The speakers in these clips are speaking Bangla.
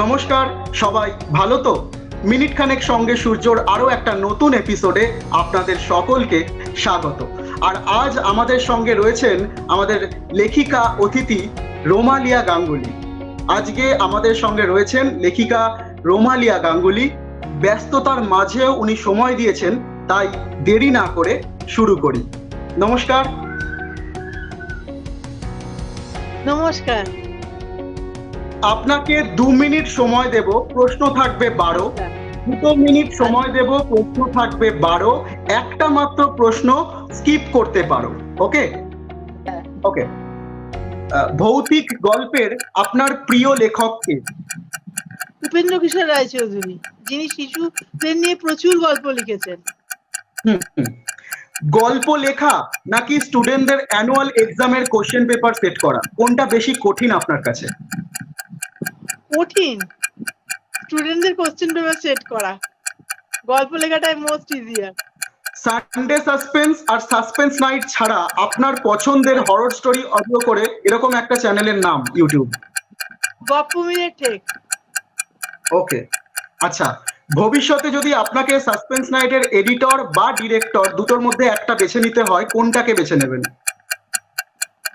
নমস্কার, সবাই ভালো তো? মিনিট খানেক সঙ্গে সূর্যর আরও একটা নতুন এপিসোডে আপনাদের সকলকে স্বাগত। আর আজ আমাদের সঙ্গে রয়েছেন আমাদের লেখিকা অতিথি রোমালিয়া গাঙ্গুলি। আজকে আমাদের সঙ্গে রয়েছেন লেখিকা রোমালিয়া গাঙ্গুলি। ব্যস্ততার মাঝেও উনি সময় দিয়েছেন, তাই দেরি না করে শুরু করি। নমস্কার। নমস্কার। আপনাকে দু মিনিট সময় দেব প্রশ্ন থাকবে বারো। দুটো মিনিট সময় দেব প্রশ্ন থাকবে বারো। একটা মাত্র প্রশ্ন স্কিপ করতে পারো ওকে। ওকে ভৌতিক গল্পের আপনার প্রিয় লেখক কে? উপেন্দ্র কিশোর রায়চৌধুরী যিনি শিশুদের নিয়ে প্রচুর গল্প লিখেছেন। গল্প লেখা নাকি স্টুডেন্টদের অ্যানুয়াল এক্সামের কোশ্চেন পেপার সেট করা? কোনটা বেশি কঠিন আপনার কাছে? কঠিন। স্টুডেন্টদের কোশ্চেন পেপার সেট করা। গল্প লেখাটাই মোস্ট ইজিয়ার সানডে সাসপেন্স আর সাসপেন্স নাইট ছাড়া আপনার পছন্দের হরর স্টোরি অডিও করে এরকম একটা চ্যানেলের নাম ইউটিউব গপ্প মিলে ঠিক। ওকে আচ্ছা ভবিষ্যতে যদি আপনাকে সাসপেন্স নাইটের এডিটর বা ডিরেক্টর দুটোর মধ্যে একটা বেছে নিতে হয় কোনটাকে বেছে নেবেন?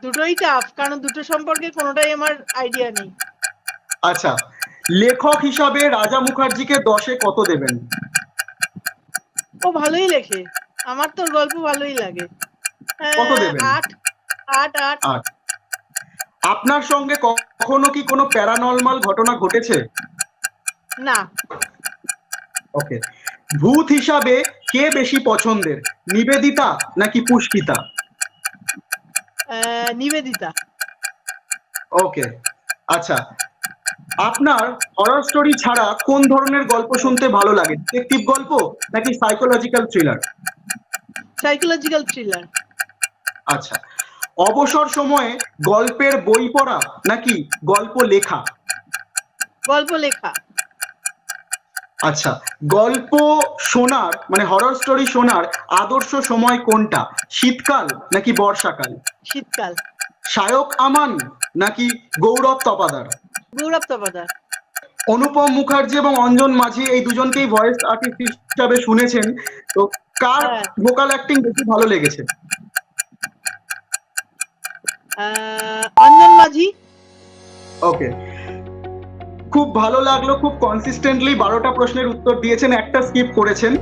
দুটোই টাফ কারণ দুটো সম্পর্কে কোনোটাই আমার আইডিয়া নেই। আচ্ছা লেখক হিসাবে রাজা মুখার্জিকে দশে কত দেবেন? ও ভালোই লেখে। আমার তোর গল্প ভালোই লাগে। কত দেবেন? আট আট আট। আট। আপনার সঙ্গে কখনো কি কোনো প্যারানর্মাল ঘটনা ঘটেছে? না। ওকে। ভূত হিসাবে কে বেশি পছন্দের? নিবেদিতা নাকি পুষ্পিতা? নিবেদিতা। ওকে। আচ্ছা আপনার হরর স্টোরি ছাড়া কোন ধরনের গল্প শুনতে ভালো লাগে? ডিটেকটিভ গল্প নাকি সাইকোলজিক্যাল থ্রিলার সাইকোলজিক্যাল থ্রিলার আচ্ছা অবসর সময়ে গল্পের বই পড়া নাকি গল্প লেখা? গল্প লেখা। আচ্ছা গল্প শোনার মানে হরর স্টোরি শোনার আদর্শ সময় কোনটা? শীতকাল নাকি বর্ষাকাল? শীতকাল। শায়ক আমান নাকি গৌরব তপাদার? গৌরব তপাদার। অনুপম মুখার্জি এবং অঞ্জন মাঝি এই দুজনকেই ভয়েস আর্টিস্ট হিসাবে শুনেছেন। তো কার। ভোকাল অ্যাক্টিং বেশি ভালো লেগেছে? অঞ্জন মাঝি। ওকে খুব ভালো লাগল খুব কনসিস্টেন্টলি বারোটা প্রশ্নের উত্তর দিয়েছেন একটা স্কিপ করেছেন।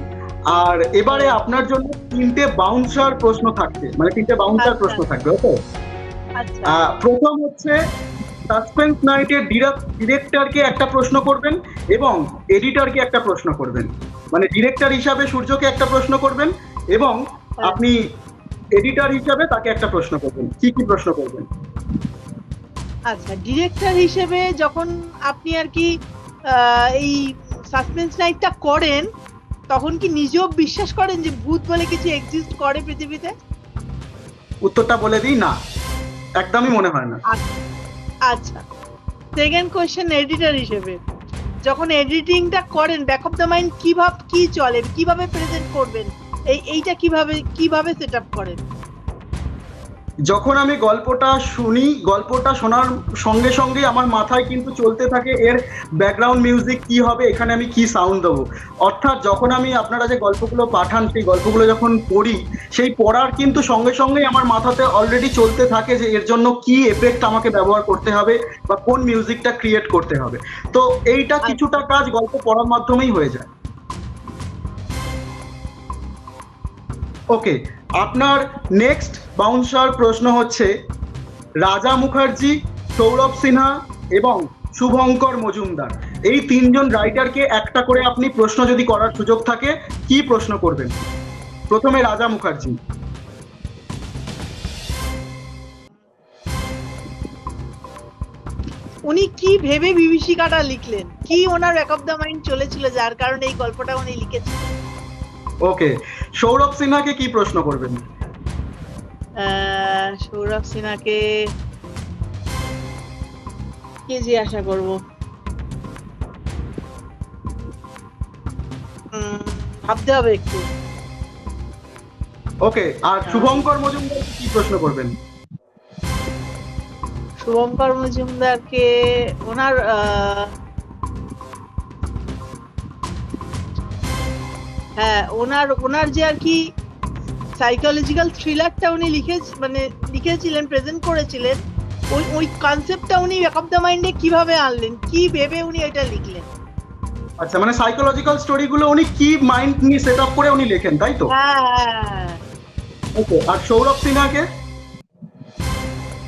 আর এবারে আপনার জন্য তিনটে বাউন্সার প্রশ্ন থাকছে মানে তিনটে বাউন্সার আচ্ছা। প্রশ্ন থাকবে ওকে আচ্ছা। আহ, প্রথম হচ্ছে সাসপেন্স নাইটের ডিরেক্টরকে একটা প্রশ্ন করবেন এবং এডিটরকে একটা প্রশ্ন করবেন। মানে ডিরেক্টর হিসাবে সূর্যকে একটা প্রশ্ন করবেন এবং আপনি এডিটর হিসাবে তাকে একটা প্রশ্ন করবেন। কি কি প্রশ্ন করবেন? আচ্ছা ডিরেক্টর হিসেবে যখন আপনি আর কি এই সাসপেন্স নাইটটা করেন তখন কি নিজেও বিশ্বাস করেন যে ভূত বলে কিছু এক্সিস্ট করে পৃথিবীতে? উত্তরটা বলে দিই না। একদমই মনে হয় না। আচ্ছা সেকেন্ড কোয়েশ্চেন এডিটর হিসেবে, যখন এডিটিংটা করেন ব্যাক অফ দ্য মাইন্ড কীভাবে, কি চলে কীভাবে প্রেজেন্ট করবেন, এই, এইটা কীভাবে কীভাবে সেট আপ করেন? যখন আমি গল্পটা শুনি গল্পটা শোনার সঙ্গে সঙ্গে আমার মাথায় কিন্তু চলতে থাকে এর ব্যাকগ্রাউন্ড মিউজিক কি হবে এখানে আমি কি সাউন্ড দেবো। অর্থাৎ যখন আমি আপনারা যে গল্পগুলো পাঠান সেই গল্পগুলো যখন পড়ি সেই পড়ার কিন্তু সঙ্গে সঙ্গেই আমার মাথাতে অলরেডি চলতে থাকে যে এর জন্য কি এফেক্ট আমাকে ব্যবহার করতে হবে বা কোন মিউজিকটা ক্রিয়েট করতে হবে। তো এইটা কিছুটা কাজ গল্প পড়ার মাধ্যমেই হয়ে যায়। ওকে আপনার নেক্সট বাউন্সার প্রশ্ন হচ্ছে রাজা মুখার্জি, সৌরভ সিনহা এবং শুভঙ্কর মজুমদার। এই তিনজন রাইটারকে একটা করে আপনি প্রশ্ন যদি করার সুযোগ থাকে, কি প্রশ্ন করবেন? প্রথমে রাজা মুখার্জি। উনি কি ভেবে বিভীষিকাটা লিখলেন? কি ওনার ব্যাক অফ দ্য মাইন্ড চলেছিল যার কারণে এই গল্পটা উনি লিখেছেন ওকে সৌরভ সিনহাকে কি প্রশ্ন করবেন? সৌরভ সিনহাকে কি আশা করব? ভাবতে হবে একটু। ওকে আর শুভঙ্কর মজুমদার কি প্রশ্ন করবেন? শুভঙ্কর মজুমদারকে ওনার আহ, হ্যাঁ ওনার ওনার যে আর কি সাইকোলজিক্যাল থ্রিলারটা উনি লিখে মানে লিখেছিলেন প্রেজেন্ট করেছিলেন ওই ওই কনসেপ্টটা উনি ব্যাক অফ দ্য মাইন্ডে কীভাবে আনলেন? কি ভেবে উনি এটা লিখলেন? আচ্ছা মানে সাইকোলজিক্যাল স্টোরিগুলো উনি কি মাইন্ড নিয়ে সেট আপ করে উনি লেখেন তাই তো? হ্যাঁ হ্যাঁ। ওকে আর সৌরভ সিনহাকে?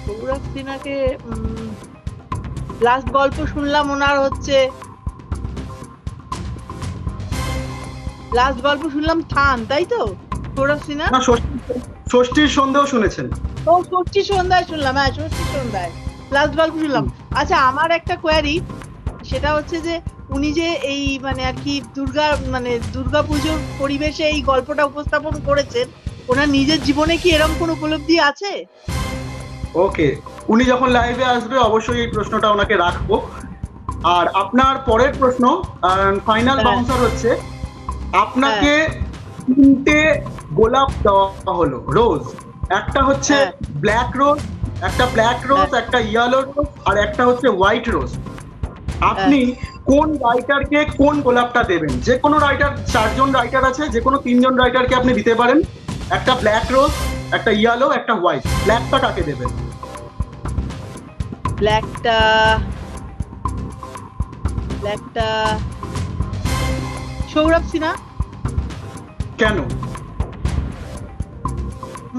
সৌরভ সিনহাকে লাস্ট গল্প শুনলাম ওনার হচ্ছে লাস্ট গল্প শুনলাম থান তাই তো? ষষ্ঠীর সন্দেহ শুনেছেন। ও ষষ্ঠী সন্ধ্যায় শুনলাম হ্যাঁ ষষ্ঠী সন্ধ্যায়। লাস্ট গল্প শুনলাম। আচ্ছা আমার একটা কোয়ারি সেটা হচ্ছে যে উনি যে এই মানে আর কি দুর্গা মানে দুর্গা পুজোর পরিবেশে এই গল্পটা উপস্থাপন করেছেন ওনার নিজের জীবনে কি এরকম কোন উপলব্ধি আছে? ওকে উনি যখন লাইভে আসবে অবশ্যই এই প্রশ্নটা ওনাকে রাখব। আর আপনার পরের প্রশ্ন ফাইনাল হ্যাঁ। বাউন্সার হচ্ছে আপনাকে তিনটে গোলাপ দেওয়া হলো রোজ একটা হচ্ছে হ্যাঁ। ব্ল্যাক রোজ একটা ব্ল্যাক রোজ একটা ইয়েলো রোজ আর একটা হচ্ছে হোয়াইট রোজ আপনি কোন রাইটারকে কোন গোলাপটা দেবেন? যে কোনো রাইটার চারজন রাইটার আছে যে কোনো তিনজন রাইটারকে আপনি দিতে পারেন। একটা ব্ল্যাক রোজ একটা ইয়েলো একটা হোয়াইট ব্ল্যাকটা কাকে দেবেন? ব্ল্যাকটা ব্ল্যাকটা সৌরভ সিনহা? কেন?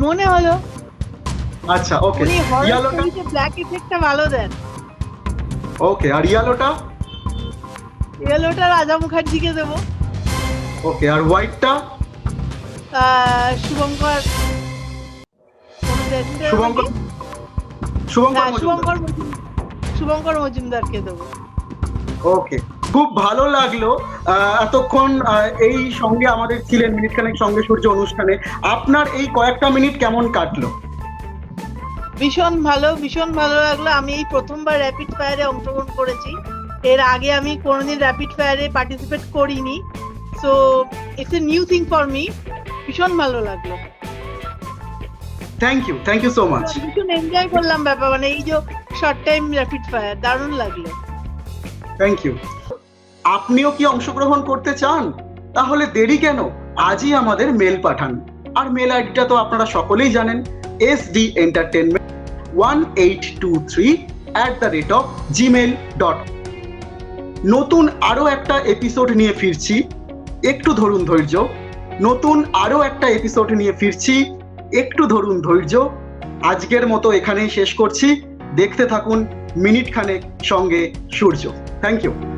মনে হলো। আচ্ছা ওকে। ইয়েলোটা ব্ল্যাক এফেক্টটা ভালো দেন। ওকে আর ইয়েলোটা ইয়েলোটা রাজা মুখার্জিকে দেবো। ওকে আর হোয়াইটটা? শুভঙ্কর। শুভঙ্কর শুভঙ্কর? হ্যাঁ, শুভঙ্কর মজুমদারকে দেবো। ওকে। খুব ভালো লাগল। এতক্ষণ এই সঙ্গে আমাদের ছিলেন মিনিট খানেক সঙ্গে সূর্য অনুষ্ঠানে। আপনার এই কয়েকটা মিনিট কেমন কাটলো? ভীষণ ভালো ভীষণ ভালো লাগল। আমি এই প্রথমবার র্যাপিড ফায়ারে অংশগ্রহণ করেছি। এর আগে আমি কোনোদিন র্যাপিড ফায়ারে পার্টিসিপেট করিনি। So it's a new thing for me ভীষণ ভালো লাগল। Thank you thank you so much ভীষণ এনজয় করলাম ব্যাপার। মানে এই যে শর্ট টাইম র্যাপিড ফায়ার দারুণ লাগল। থ্যাংক ইউ আপনিও কি অংশগ্রহণ করতে চান? তাহলে দেরি কেন? আজই আমাদের মেল পাঠান। আর মেল আইডিটা তো আপনারা সকলেই জানেন S D entertainment one eight two three at the rate of Gmail dot নতুন আরও একটা এপিসোড নিয়ে ফিরছি। একটু ধরুন ধৈর্য। নতুন আরও একটা এপিসোড নিয়ে ফিরছি। একটু ধরুন ধৈর্য। আজকের মতো এখানেই শেষ করছি। দেখতে থাকুন মিনিট খানেক সঙ্গে সূর্য। Thank you